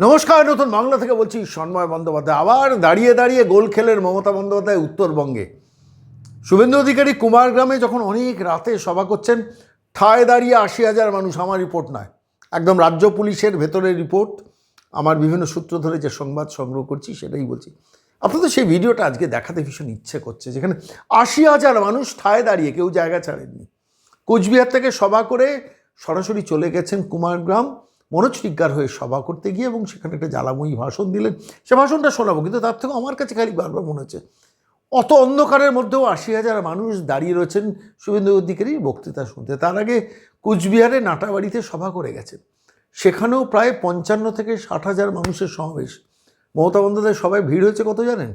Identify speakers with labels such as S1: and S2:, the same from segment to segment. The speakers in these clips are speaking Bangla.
S1: নমস্কার, নতুন বাংলা থেকে বলছি সন্ময় বন্দ্যোপাধ্যায়। আবার দাঁড়িয়ে দাঁড়িয়ে গোল খেলের মমতা বন্দ্যোপাধ্যায় উত্তরবঙ্গে। শুভেন্দু অধিকারী কুমারগ্রামে যখন অনেক রাতে সভা করছেন, ঠায় দাঁড়িয়ে আশি হাজার মানুষ, আমার রিপোর্ট নয়। একদম রাজ্য পুলিশের ভেতরের রিপোর্ট। আমার বিভিন্ন সূত্র ধরে যে সংবাদ সংগ্রহ করছি, সেটাই বলছি। আপনাদের সেই ভিডিওটা আজকে দেখাতে ভীষণ ইচ্ছে করছে, যেখানে আশি হাজার মানুষ ঠায় দাঁড়িয়ে, কেউ জায়গা ছাড়েননি। কোচবিহার থেকে সভা করে সরাসরি চলে গেছেন কুমারগ্রাম টিগ্গার হয়ে সভা করতে গিয়ে এবং সেখানে একটা জ্বালাময়ী ভাষণ দিলেন। সে ভাষণটা শোনাবো, কিন্তু তার থেকে আমার কাছে খালি বারবার মনে হচ্ছে। অত অন্ধকারের মধ্যেও আশি হাজার মানুষ দাঁড়িয়ে রয়েছেন শুভেন্দু অধিকারীর বক্তৃতা শুনতে। তার আগে কুচবিহারে নাটাবাড়িতে সভা করে গেছেন। সেখানেও প্রায় পঞ্চান্ন থেকে ষাট হাজার মানুষের সমাবেশ। মমতা বন্দ্যোপাধ্যায় সবাই ভিড় হয়েছে কত জানেন?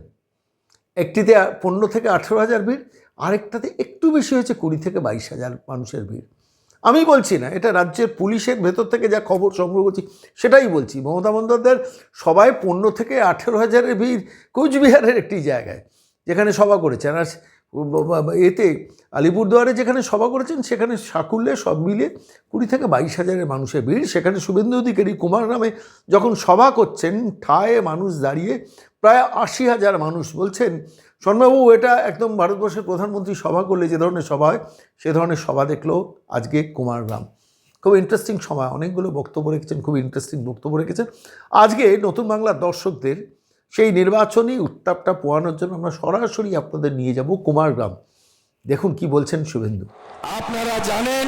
S1: একটিতে পনেরো থেকে আঠেরো হাজার ভিড়, আরেকটাতে একটু বেশি হয়েছে কুড়ি থেকে বাইশ হাজার মানুষের ভিড়। আমি বলছি না, এটা রাজ্যের পুলিশের ভেতর থেকে যা খবর সংগ্রহ করছি, সেটাই বলছি। মমতা বন্দ্যোপাধ্যায়ের সবাই পনেরো থেকে আঠেরো হাজারের ভিড় কোচবিহারের একটি জায়গায়, যেখানে সভা করেছেন। আর এতে আলিপুরদুয়ারে যেখানে সভা করেছেন, সেখানে সাকুল্যে সব মিলে কুড়ি থেকে বাইশ হাজারের মানুষের ভিড়। সেখানে শুভেন্দু অধিকারী কুমার নামে যখন সভা করছেন, ঠায়ে মানুষ দাঁড়িয়ে প্রায় আশি হাজার মানুষ বলছেন শর্মাবাবু এটা একদম ভারতবর্ষের প্রধানমন্ত্রী সভা করলে যে ধরনের সভা হয়, সে ধরনের সভা দেখল আজকে কুমারগ্রাম। খুব ইন্টারেস্টিং সময়, অনেকগুলো বক্তব্য রেখেছেন, খুব ইন্টারেস্টিং বক্তব্য রেখেছেন। আজকে নতুন বাংলার দর্শকদের সেই নির্বাচনী উত্তাপটা পোয়ানোর জন্য আমরা সরাসরি আপনাদের নিয়ে যাব কুমারগ্রাম। দেখুন কি বলছেন শুভেন্দু।
S2: আপনারা জানেন,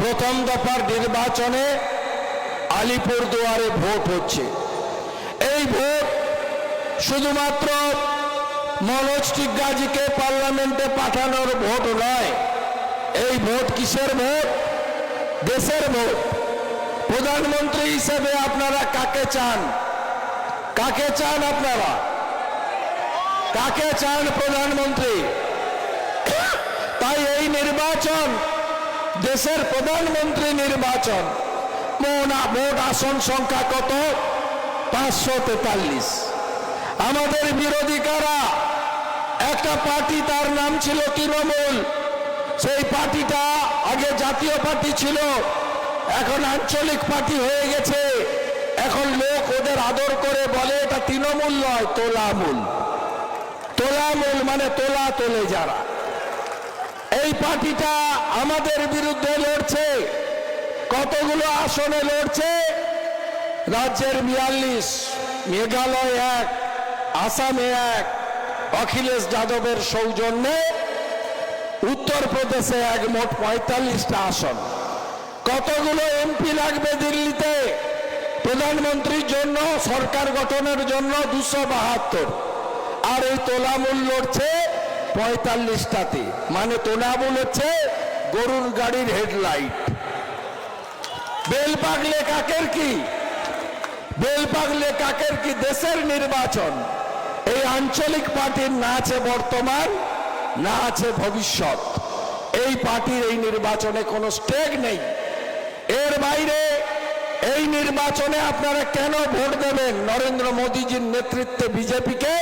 S2: প্রথম দফার নির্বাচনে আলিপুর দুয়ারে ভোট হচ্ছে। এই ভোট শুধুমাত্র মনোজ টিগ্গাজিকে পার্লামেন্টে পাঠানোর ভোট নয়। এই ভোট কিসের ভোট? দেশের ভোট। প্রধানমন্ত্রী হিসেবে আপনারা কাকে চান? কাকে চান আপনারা? কাকে চান প্রধানমন্ত্রী? তাই এই নির্বাচন দেশের প্রধানমন্ত্রী নির্বাচন। ভোট আসন সংখ্যা কত? পাঁচশো তেতাল্লিশ। আমাদের বিরোধী কারা? একটা পার্টি তার নাম ছিল তৃণমূল। সেই পার্টিটা আগে জাতীয় পার্টি ছিল। এখন আঞ্চলিক পার্টি হয়ে গেছে। এখন লোক ওদের আদর করে বলে, এটা তৃণমূল নয়, তোলামূল। তোলামূল মানে তোলা, তোলে যারা। এই পার্টিটা আমাদের বিরুদ্ধে লড়ছে। কতগুলো আসনে লড়ছে? রাজ্যের বিয়াল্লিশ, মেঘালয় এক, আসামে এক অখিলেশ যাদবের সৌজন্যে উত্তরপ্রদেশে এক মোট পঁয়তাল্লিশটা আসন। কতগুলো এমপি লাগবে দিল্লিতে? প্রধানমন্ত্রীর জন্য, সরকার গঠনের জন্য দুশো বাহাত্তর। আর এই তোলামূল লড়ছে পঁয়তাল্লিশটাতে। মানে তোলামূল হচ্ছে গরুর গাড়ির হেডলাইট। বেল পাগলে কাকের কি? বেল পাগলে কাকের কি দেশের নির্বাচন? এই আঞ্চলিক পার্টির না আছে বর্তমান, না আছে ভবিষ্যৎ। এই পার্টির এই নির্বাচনে কোনো স্টেক নেই। এর বাইরে এই নির্বাচনে আপনারা কেন ভোট দেবেন নরেন্দ্র মোদীজির নেতৃত্বে বিজেপিকে?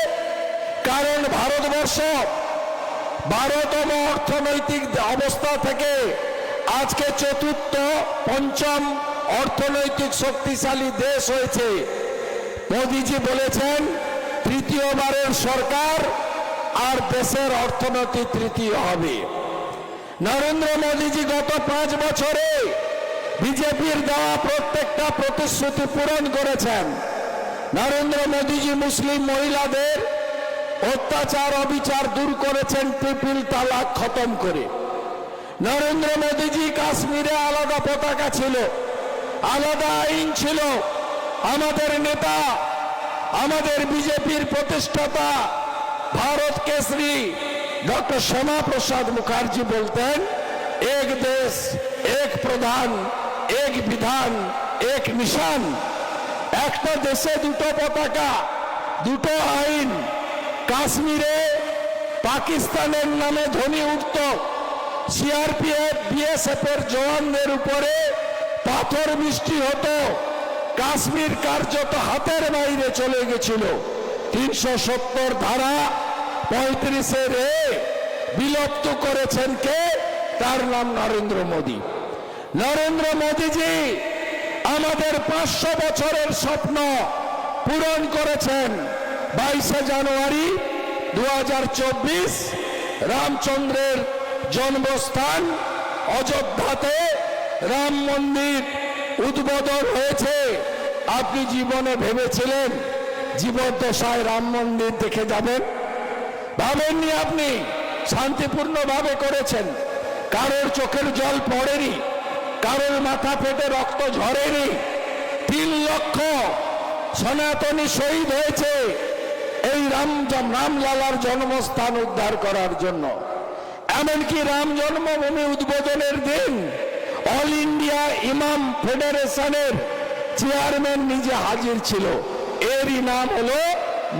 S2: কারণ ভারতবর্ষ বারোতম অর্থনৈতিক অবস্থা থেকে আজকে চতুর্থ, পঞ্চম অর্থনৈতিক শক্তিশালী দেশ হয়েছে। মোদীজি বলেছেন তৃতীয়বারের সরকার আর দেশের অর্থনীতি তৃতীয় হবে। নরেন্দ্র মোদীজি গত পাঁচ বছরে বিজেপির দেওয়া প্রত্যেকটা প্রতিশ্রুতি পূরণ করেছেন। নরেন্দ্র মোদীজি মুসলিম মহিলাদের অত্যাচার, অবিচার দূর করেছেন ট্রিপল তালাক খতম করে। নরেন্দ্র মোদীজি কাশ্মীরে আলাদা পতাকা ছিল, আলাদা আইন ছিল। আমাদের নেতা আমাদের বিজেপির প্রতিষ্ঠাতা ভারত কেশরী ডক্টর শ্যামা প্রসাদ মুখার্জি বলতেন, এক দেশ, এক প্রধান, এক বিধান, এক নিশান। একটা দেশে দুটো পতাকা, দুটো আইন। কাশ্মীরে পাকিস্তানের নামে ধ্বনি উঠত। সিআরপিএফ বিএসএফ এর জওয়ানদের উপরে পাথর বৃষ্টি হতো। কাশ্মীর কার্যত হাতের বাইরে চলে গেছিল। তিনশো সত্তর ধারা পঁয়ত্রিশের এ বিলুপ্ত করেছেন কে? তার নাম নরেন্দ্র মোদী। নরেন্দ্র মোদীজি আমাদের পাঁচশো বছরের স্বপ্ন পূরণ করেছেন। বাইশে জানুয়ারি দু হাজার চব্বিশ রামচন্দ্রের জন্মস্থান অযোধ্যাতে রাম মন্দির উদ্বোধন হয়েছে। আপনি জীবনে ভেবেছিলেন জীবন জীবদ্দশায় রাম মন্দির দেখে যাবেন? ভাবেননি আপনি? শান্তিপূর্ণভাবে করেছেন। কারোর চোখের জল পড়েনি, কারোর মাথা ফেটে রক্ত ঝরেনি। তিন লক্ষ সনাতনী শহীদ হয়েছে এই রাম রামলালার জন্মস্থান উদ্ধার করার জন্য। এমনকি রাম জন্মভূমি উদ্বোধনের দিন অল ইন্ডিয়া ইমাম ফেডারেশনের চেয়ারম্যান নিজে হাজির ছিল। এরই নাম হলো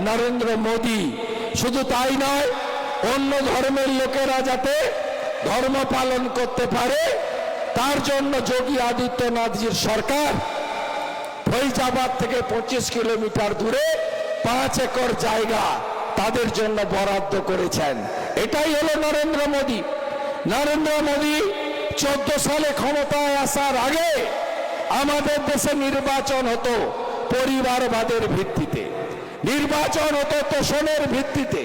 S2: নরেন্দ্র মোদী। শুধু তাই নয়, অন্য ধর্মের লোকেরা যাতে ধর্ম পালন করতে পারে, তার জন্য যোগী আদিত্যনাথজির সরকার ফৈজাবাদ থেকে পঁচিশ কিলোমিটার দূরে পাঁচ একর জায়গা তাদের জন্য বরাদ্দ করেছেন। এটাই হলো নরেন্দ্র মোদী। নরেন্দ্র মোদী চোদ্দ সালে ক্ষমতায় আসার আগে আমাদের দেশে নির্বাচন হতো পরিবারবাদের ভিত্তিতে। নির্বাচন হতো তোষণের ভিত্তিতে।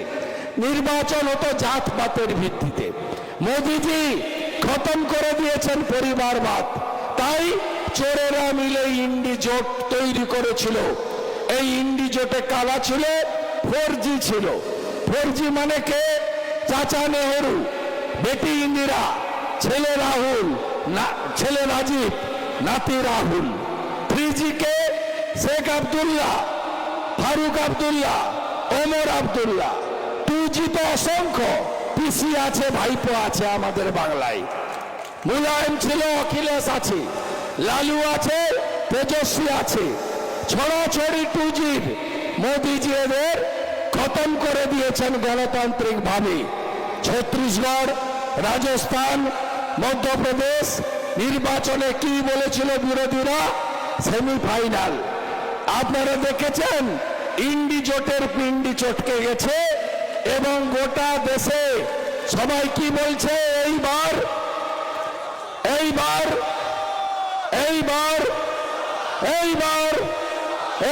S2: নির্বাচন হতো জাতপাতের ভিত্তিতে। মোদিজি খতম করে দিয়েছেন পরিবারবাদ। তাই চোরেরা মিলে ইন্ডি জোট তৈরি করেছিল। এই ইন্ডি জোটে কালা ছিল? ফোর ছিল। ফোর মানে কে? চাচা নেহরু, বেটি ইন্দিরা। ছেলে রাহুল, না, ছেলে রাজীব, নাতি রাহুল। থ্রি কে শেখ আবদুল্লাহ, ফারুক আবদুল্লাহ, ওমর আবদুল্লাহ। টু জি তো অসংখ্য পিসি আছে, ভাইপো আছে আমাদের বাংলায়। মুলায়ম ছিল, অখিলেশ আছে, লালু আছে, তেজস্বী আছে। ছড়াছড়ি টু জির মোদিজি এদের খতম করে দিয়েছেন গণতান্ত্রিক ভাবে। ছত্তিশগড়, রাজস্থান মধ্যপ্রদেশ নির্বাচনে কি বলেছিল বিরোধীরা? সেমিফাইনাল। আপনারা দেখেছেন, ইন্ডি জোটের পিন্ডি চটকে গেছে এবং গোটা দেশে সবাই কি বলছে? এইবার এইবার এইবার এইবার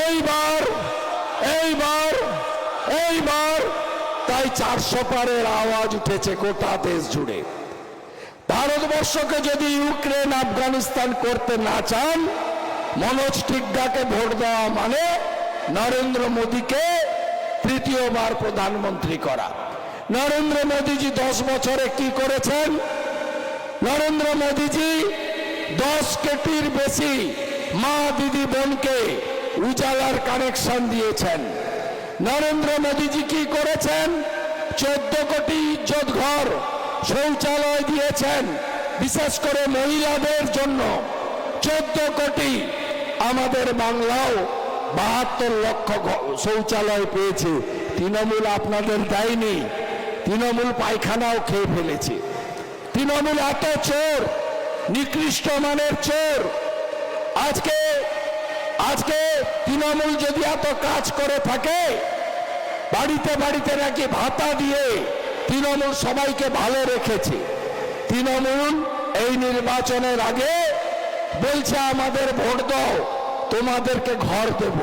S2: এইবার এইবার এইবার। তাই চারশো পারের আওয়াজ উঠেছে গোটা দেশ জুড়ে। ভারতবর্ষকে যদি ইউক্রেন, আফগানিস্তান করতে না চান, মনোজ টিগ্গাকে ভোট দেওয়া মানে নরেন্দ্র মোদীকে তৃতীয়বার প্রধানমন্ত্রী করা। নরেন্দ্র মোদীজি দশ বছরে কি করেছেন? নরেন্দ্র মোদীজি দশ কোটির বেশি মা দিদি বোনকে উজালার কানেকশন দিয়েছেন। নরেন্দ্র মোদীজি কি করেছেন? চোদ্দ কোটি ইজ্জত ঘর শৌচালয় দিয়েছেন, বিশেষ করে মহিলাদের জন্য চোদ্দ কোটি আমাদের বাংলাও বাহাত্তর লক্ষ শৌচালয় পেয়েছে। তৃণমূল আপনাদের দেয়নি, তৃণমূল পায়খানাও খেয়ে ফেলেছে। তৃণমূল এত চোর, নিকৃষ্ট মানের চোর। আজকে আজকে তৃণমূল যদি এত কাজ করে থাকে, বাড়িতে বাড়িতে নাকি ভাতা দিয়ে তৃণমূল সবাইকে ভালো রেখেছে। তৃণমূল এই নির্বাচনের আগে বলছে, আমাদের ভোট দাও, তোমাদেরকে ঘর দেব।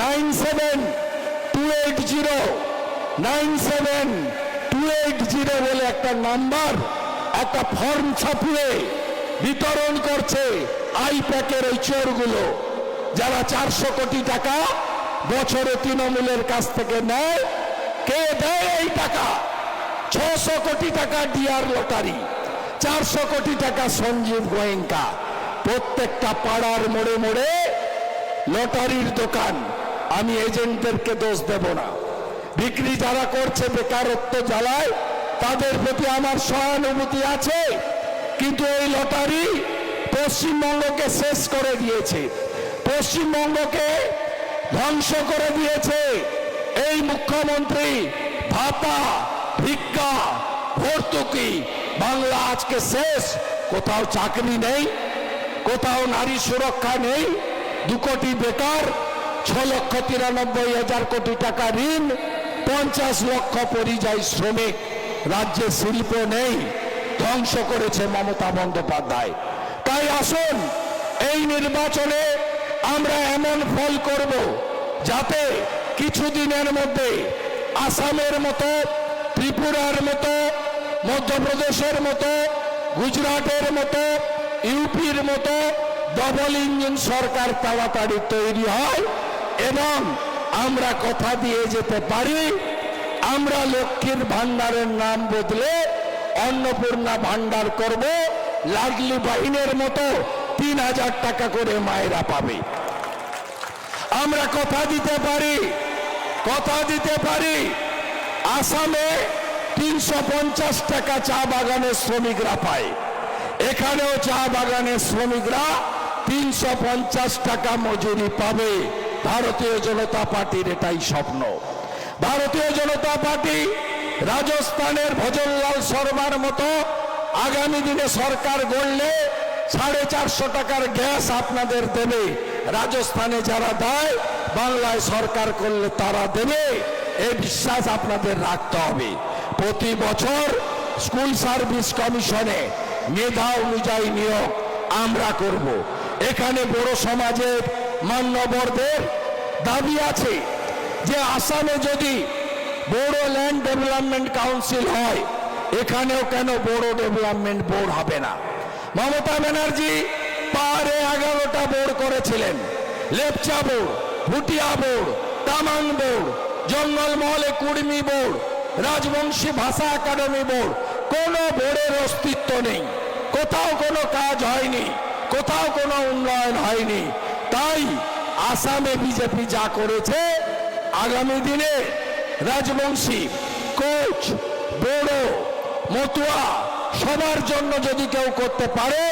S2: Nine seven two eight zero, nine seven two eight zero বলে একটা নাম্বার, একটা ফর্ম ছাপিয়ে বিতরণ করছে আই প্যাকের ওই চোরগুলো, যারা চারশো কোটি টাকা বছরে তৃণমূলের কাছ থেকে নেয়। কে দেয় এই টাকা? ছশো কোটি টাকা ডিআর লটারি, চারশো কোটি টাকা সঞ্জীব গোয়েঙ্কা। প্রত্যেকটা পাড়ার মোড়ে মোড়ে লটারির দোকান, আমি এজেন্টদেরকে দোষ দেব না। বিক্রি যারা করছে বেকারত্ব জ্বালায়, তাদের প্রতি আমার সহানুভূতি আছে, কিন্তু এই লটারি পশ্চিমবঙ্গকে শেষ করে দিয়েছে, পশ্চিমবঙ্গকে ধ্বংস করে দিয়েছে। এই মুখ্যমন্ত্রী ভাতা ভিক্ষা, ভর্তুকি। বাংলা আজকে শেষ। কোথাও চাকরি নেই, কোথাও নারী সুরক্ষা নেই, দু কোটি বেকার ছ লক্ষ তিরানব্বই হাজার কোটি টাকা ঋণ, পঞ্চাশ লক্ষ পরিযায়ী শ্রমিক। রাজ্যে শিল্প নেই, ধ্বংস করেছে মমতা বন্দ্যোপাধ্যায়। তাই আসুন, এই নির্বাচনে আমরা এমন ফল করব যাতে কিছুদিনের মধ্যে আসামের মতো ত্রিপুরার মতো, মধ্যপ্রদেশের মতো, গুজরাটের মতো, ইউপির মতো ডবল ইঞ্জিন সরকার তাড়াতাড়ি তৈরি হয় এবং আমরা কথা দিয়ে যেতে পারি। আমরা লক্ষ্মীর ভান্ডারের নাম বদলে অন্নপূর্ণা ভান্ডার করব। লাডলি বাহিনের মতো তিন হাজার টাকা করে মায়েরা পাবে। আমরা কথা দিতে পারি, কথা দিতে পারি। আসামে তিনশো পঞ্চাশ টাকা চা বাগানের শ্রমিকরা পায়। এখানেও চা বাগানের শ্রমিকরা তিনশো পঞ্চাশ টাকা মজুরি পাবে। ভারতীয় জনতা পার্টির এটাই স্বপ্ন। ভারতীয় জনতা পার্টি রাজস্থানের ভজনলাল শর্মার মতো আগামী দিনে সরকার গড়লে সাড়ে চারশো টাকার গ্যাস আপনাদের দেবে। রাজস্থানে যারা দেয়, বাংলায় সরকার করলে তারা দেবে। এই বিশ্বাস আপনাদের রাখতে হবে। প্রতি বছর স্কুল সার্ভিস কমিশনে মেধা অনুযায়ী নিয়োগ আমরা করব। এখানে বড় সমাজের মান্যবরদের দাবি আছে যে আসামে যদি বড় ল্যান্ড ডেভেলপমেন্ট কাউন্সিল হয়, এখানেও কেন বড় ডেভেলপমেন্ট বোর্ড হবে না? মমতা ব্যানার্জি পাহাড়ে এগারোটা বোর্ড করেছিলেন। Lepcha board, Bhutia board, Tamang board জঙ্গলমহলে Kurmi board, Rajbanshi ভাষা একাডেমি বোর্ড, কোনো বোর্ডের অস্তিত্ব নেই। কোথাও কোনো কাজ হয়নি, কোথাও কোনো উন্নয়ন হয়নি। তাই আসামে বিজেপি যা করেছে, আগামী দিনে রাজবংশী, কোচ, বড়ো, মতুয়া, সবার জন্য যদি কেউ করতে পারে,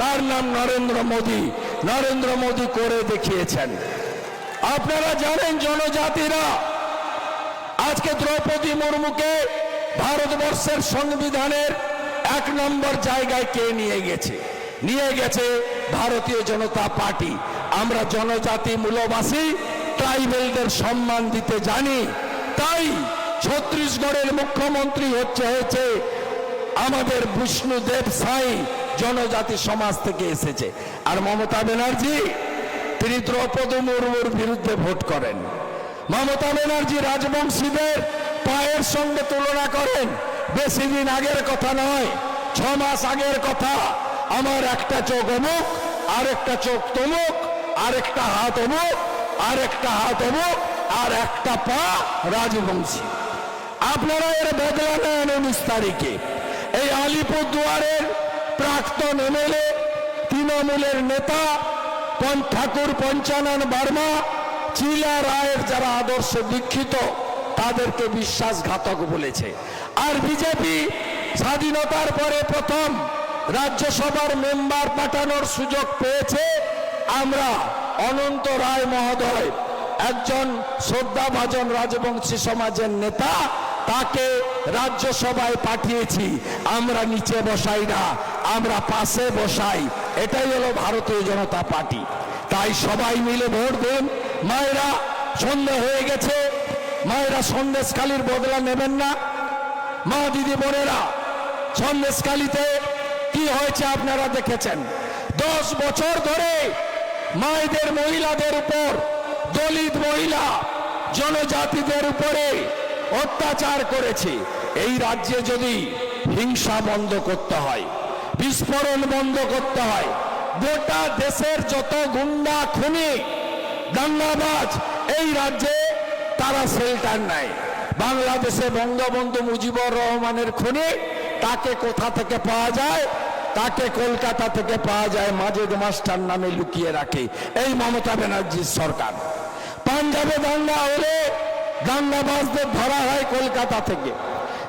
S2: তার নাম নরেন্দ্র মোদী। নরেন্দ্র মোদী করে দেখিয়েছেন। আপনারা জানেন জনজাতিরা আজকে দ্রৌপদী মুর্মুকে ভারতবর্ষের সংবিধানের এক নম্বর জায়গায় কে নিয়ে গেছে? নিয়ে গেছে ভারতীয় জনতা পার্টি। আমরা জনজাতি মূলবাসী, ট্রাইবেলদের সম্মান দিতে জানি। তাই ছত্তিশগড়ের মুখ্যমন্ত্রী হচ্ছে, হয়েছে আমাদের বিষ্ণুদেব সাই, জনজাতি সমাজ থেকে এসেছে। আর মমতা ব্যানার্জি, তিনি দ্রৌপদী মুর্মুর বিরুদ্ধে ভোট করেন। মমতা ব্যানার্জি রাজবংশীদের পায়ের সঙ্গে তুলনা করেন। বেশি দিন আগের কথা নয়, ছ মাস আগের কথা। আমার একটা চোখ অমুক আর একটা চোখ তমুক আর একটা হাত অমুক আর একটা হাত অমুক, আর একটা পা রাজবংশী। আপনারা এর বদলা নেন উনিশ তারিখে। এই আলিপুর দুয়ারের প্রাক্তন এমএলএ, তৃণমূলের নেতা ঠাকুর পঞ্চানন বর্মা চিলা রায়ের যারা আদর্শ দীক্ষিত, তাদেরকে বিশ্বাসঘাতক বলেছে। আর বিজেপি স্বাধীনতার পরে প্রথম রাজ্যসভার মেম্বার পাঠানোর সুযোগ পেয়েছে। আমরা অনন্ত রায় মহোদয়, একজন শ্রদ্ধাভাজন রাজবংশী সমাজের নেতা, তাকে রাজ্যসভায় পাঠিয়েছি। আমরা নিচে বসাই না, আমরা পাশে বসাই। এটাই হলো ভারতীয় জনতা পার্টি। তাই সবাই মিলে ভোট দিন। মায়েরা সন্ধ্যে হয়ে গেছে। মায়েরা সন্দেশখালির বদলা নেবেন না। মা দিদি বোনেরা, সন্দেশখালিতে কি হয়েছে আপনারা দেখেছেন? দশ বছর ধরে মায়েদের, মহিলাদের উপর, দলিত মহিলা, জনজাতিদের উপরে অত্যাচার করেছে। এই রাজ্যে যদি হিংসা বন্ধ করতে হয়, বিস্ফোরণ বন্ধ করতে হয়, গোটা দেশের যত গুন্ডা, খুনি দাঙ্গাবাজ এই রাজ্যে তারা শেল্টার নেয় বাংলাদেশে বঙ্গবন্ধু মুজিবুর রহমানের খুনি, তাকে কোথা থেকে পাওয়া যায়? তাকে কলকাতা থেকে পাওয়া যায়, মাজেদ মাস্টার নামে লুকিয়ে রাখে। এই মমতা ব্যানার্জির সরকার। পাঞ্জাবে দাঙ্গা হলে দাঙ্গাবাজদের ধরা হয় কলকাতা থেকে।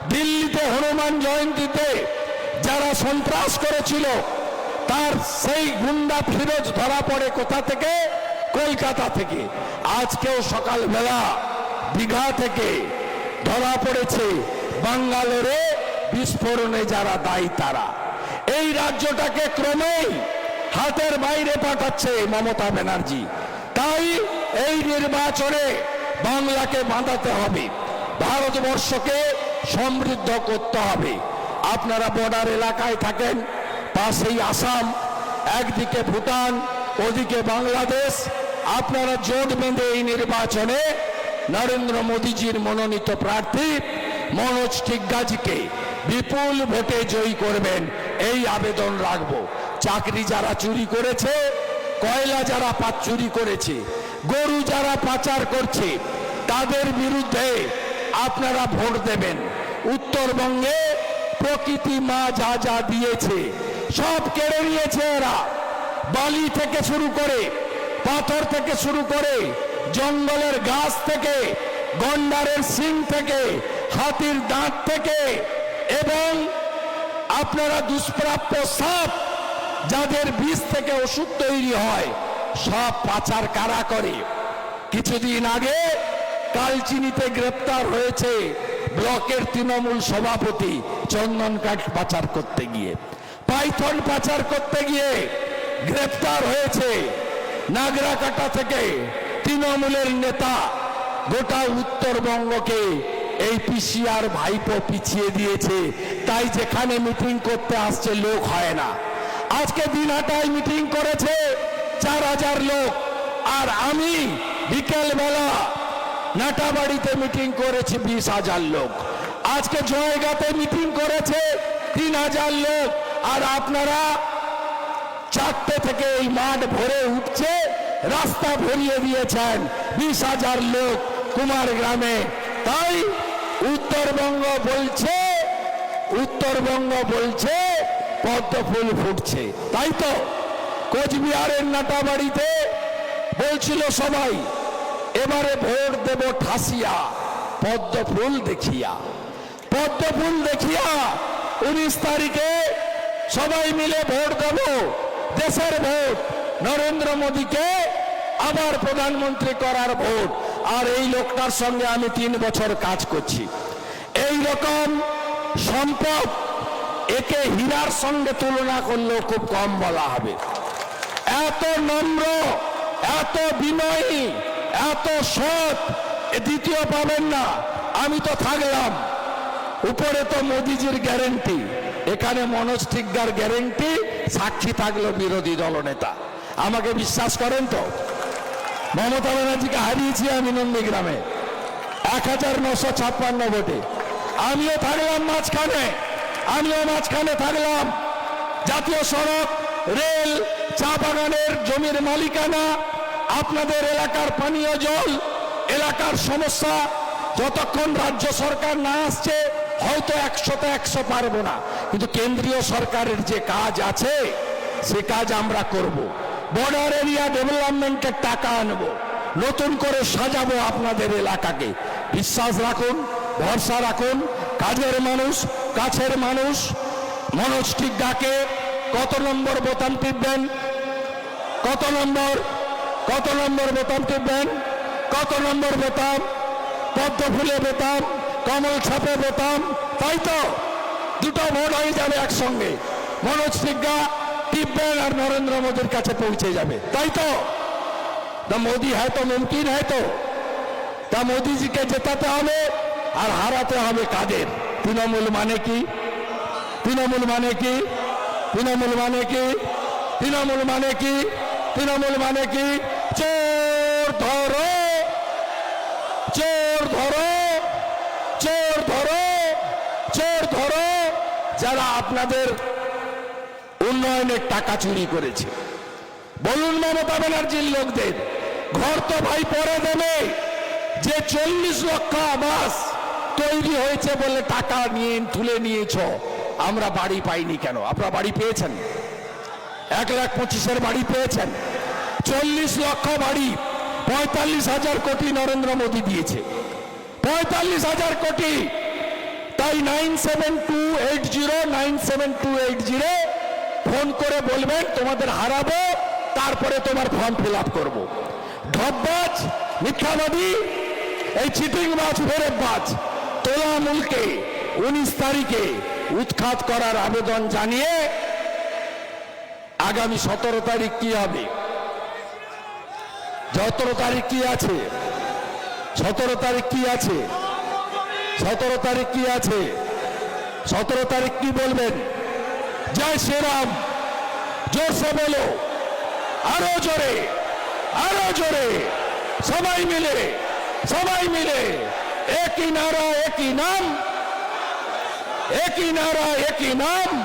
S2: দিল্লিতে হনুমান জয়ন্তীতে যারা সন্ত্রাস করেছিল, তার সেই গুন্ডা ফিরোজ ধরা পড়ে কোথা থেকে? কলকাতা থেকে, আজকেও সকালবেলা দীঘা থেকে ধরা পড়েছে বাঙ্গালোরে বিস্ফোরণে যারা দায়ী তারা। এই রাজ্যটাকে ক্রমেই হাতের বাইরে পাঠাচ্ছে মমতা ব্যানার্জি। তাই এই নির্বাচনে বাংলাকে বাঁধাতে হবে, ভারতবর্ষকে সমৃদ্ধ করতে হবে। আপনারা বর্ডার এলাকায় থাকেন, পাশেই আসাম, একদিকে ভুটান, ওদিকে বাংলাদেশ আপনারা জোট বেঁধে এই নির্বাচনে নরেন্দ্র মোদীজির মনোনীত প্রার্থী মনোজ টিগ্গাজিকে বিপুল ভোটে জয়ী করবেন, এই আবেদন রাখব। চাকরি যারা চুরি করেছে, কয়লা যারা পা, চুরি করেছে, গরু যারা পাচার করছে, তাদের বিরুদ্ধে আপনারা ভোট দেবেন। উত্তরবঙ্গে প্রকৃতি মা যা যা দিয়েছে, সব কেড়ে নিয়েছে এরা। বালি থেকে শুরু করে পাথর থেকে শুরু করে জঙ্গলের গাছ থেকে, গন্ডারের সিং থেকে, হাতির দাঁত থেকে এবং আপনারা দুষ্প্রাপ্য সাপ যাদের বীজ থেকে ওষুধ তৈরি হয়, সব পাচার কারা করে? কিছুদিন আগে কালচিনিতে গ্রেপ্তার হয়েছে ব্লকের তৃণমূল সভাপতি চন্দন কাঠ পাচার করতে গিয়ে। পাইথন পাচার করতে গিয়ে গ্রেপ্তার হয়েছে নাগরাকাটা থেকে তৃণমূলের নেতা গোটা উত্তরবঙ্গকে এই পিসিআর ভাইপো পিছিয়ে দিয়েছে। তাই যেখানে মিটিং করতে আসছে লোক হয় না। আজকে দিনহাটায় মিটিং করেছে চার হাজার লোক। আর আমি বিকেল বেলা নাটাবাড়িতে মিটিং করেছি বিশ হাজার লোক। আজকে জয়গাতে মিটিং করেছে তিন হাজার লোক। আর আপনারা চারটে থেকে এই মাঠ ভরে উঠছে, রাস্তা ভরিয়ে দিয়েছেন বিশ হাজার লোক কুমার গ্রামে। তাই উত্তরবঙ্গ বলছে উত্তরবঙ্গ বলছে পদ্ম ফুল ফুটছে। তাই তো কোচবিহারের নাটাবাড়িতে বলছিল সবাই, এবারে ভোট দেব ঠাসিয়া পদ্ম ফুল দেখিয়া। পদ্ম ফুল দেখিয়া উনিশ তারিখে সবাই মিলে ভোট দেব। দেশের ভোট। নরেন্দ্র মোদীকে আবার প্রধানমন্ত্রী করার ভোট। আর এই লোকটার সঙ্গে আমি তিন বছর কাজ করছি। এই রকম সম্পদ একে হীরার সঙ্গে তুলনা করলেও খুব কম বলা হবে। এত নম্র, এত বিনয়ী, এত সৎ দ্বিতীয় পাবেন না। আমি তো থাকলাম। উপরে তো মোদিজির গ্যারেন্টি এখানে মনোজ টিগ্গার গ্যারেন্টি, সাক্ষী থাকল বিরোধী দলনেতা। আমাকে বিশ্বাস করেন তো? মমতা ব্যানার্জিকে হারিয়েছি আমি নন্দীগ্রামে। এক হাজার নশো ছাপ্পান্ন ভোটে। আমিও থাকলাম মাঝখানে। আমিও মাঝখানে থাকলাম। জাতীয় সড়ক, রেল, চা বাগানের জমির মালিকানা, আপনাদের এলাকার পানীয় জল, এলাকার সমস্যা। যতক্ষণ রাজ্য সরকার না আসছে, হয়তো একশোতে একশো পারব না। কিন্তু কেন্দ্রীয় সরকারের যে কাজ আছে, সে কাজ আমরা করব। বর্ডার এরিয়া ডেভেলপমেন্টের টাকা আনব। নতুন করে সাজাবো আপনাদের এলাকাকে। বিশ্বাস রাখুন, ভরসা রাখুন, কাজের মানুষ, কাছের মানুষ, মনোজ টিগ্গাকে কত নম্বর বোতাম টিপবেন? কত নম্বর কত নম্বর বোতাম টিপবেন? কত নম্বর বোতাম? পদ্ম ফুলে বোতাম, কমল ছাপে বোতাম, তাই তো? দুটো ভোট হয়ে যাবে একসঙ্গে। মনোজ সিংহা টিপবেন আর নরেন্দ্র মোদীর কাছে পৌঁছে যাবে। তাই তো? তা মোদি হ্যাঁ তো মুমকিন হ্যাঁ তো? তা মোদিজিকে জেতাতে হবে আর হারাতে হবে কাদের? তৃণমূল মানে কি? তৃণমূল মানে কি? তৃণমূল মানে কি? তৃণমূল মানে কি? তৃণমূল মানে কি? চোর ধরো! চোর ধরো চোর ধরো চোর ধরো যারা আপনাদের উন্নয়নের টাকা চুরি করেছে। বলুন মমতা ব্যানার্জির লোকদের, ঘর তো ভাই পরে দেবে। যে চল্লিশ লক্ষ আবাস তৈরি হয়েছে বলে টাকা নিয়ে, তুলে নিয়েছ, আমরা বাড়ি পাইনি কেন? আপনারা বাড়ি পেয়েছেন? এক লাখ পঁচিশের বাড়ি পেয়েছেন। চল্লিশ লক্ষ বাড়ি পঁয়তাল্লিশ হাজার কোটি নরেন্দ্র মোদী দিয়েছে। পঁয়তাল্লিশ হাজার কোটি তাই nine seven two eight zero, nine seven two eight zero, phone করে বলবেন, তোমাদের হারাবো, তারপরে তোমার ফর্ম ফিল আপ করব। ঢপবাজ মিথ্যাবাদী, এই চিটিং বাজ, ফেরত বাজ তোলামূলকে উনিশ তারিখে উৎখাত করার আবেদন জানিয়ে আগামী সতেরো তারিখ কি হবে? সতেরো তারিখ কি আছে? সতেরো তারিখ কি আছে? সতেরো তারিখ কি আছে? সতেরো তারিখ কি বলবেন? জয় শ্রীরাম। জোরসে বলো। আরও জোরে। আরও জোরে। সবাই মিলে। সবাই মিলে। একই নারা, একই নাম। একই নারা, একই নাম।